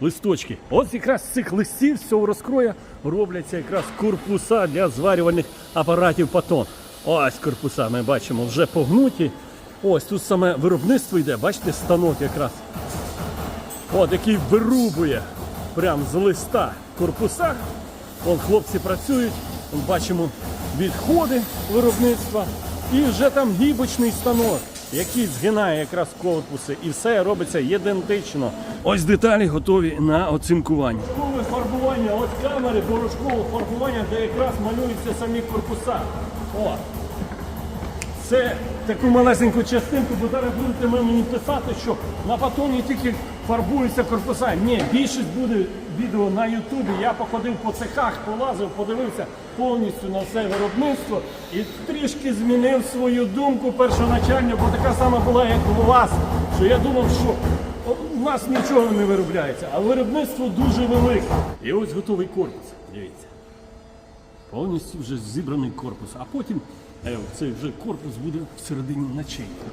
листочки. Ось якраз з цих листів, з цього розкроя робляться якраз корпуса для зварювальних апаратів патон. Ось корпуса ми бачимо вже погнуті. Ось тут саме виробництво йде, бачите, станок якраз. От який вирубує прямо з листа корпуса. Вон хлопці працюють, бачимо відходи виробництва. І вже там гібочний станок, який згинає якраз корпуси, і все робиться ідентично. Ось деталі готові на оцинкування. Порошкове фарбування, ось камери порошкового фарбування, де якраз малюються самі корпуса. О, це таку малесеньку частинку, бо зараз будете мені писати, що на батоні тільки фарбуються корпуса. Ні, більшість буде відео на Ютубі. Я походив по цехах, полазив, подивився повністю на все виробництво і трішки змінив свою думку першоначально, бо така сама була, як у вас. Що я думав, що у нас нічого не виробляється, а виробництво дуже велике. І ось готовий корпус. Дивіться повністю вже зібраний корпус, а потім е, цей вже корпус буде всередині начинка.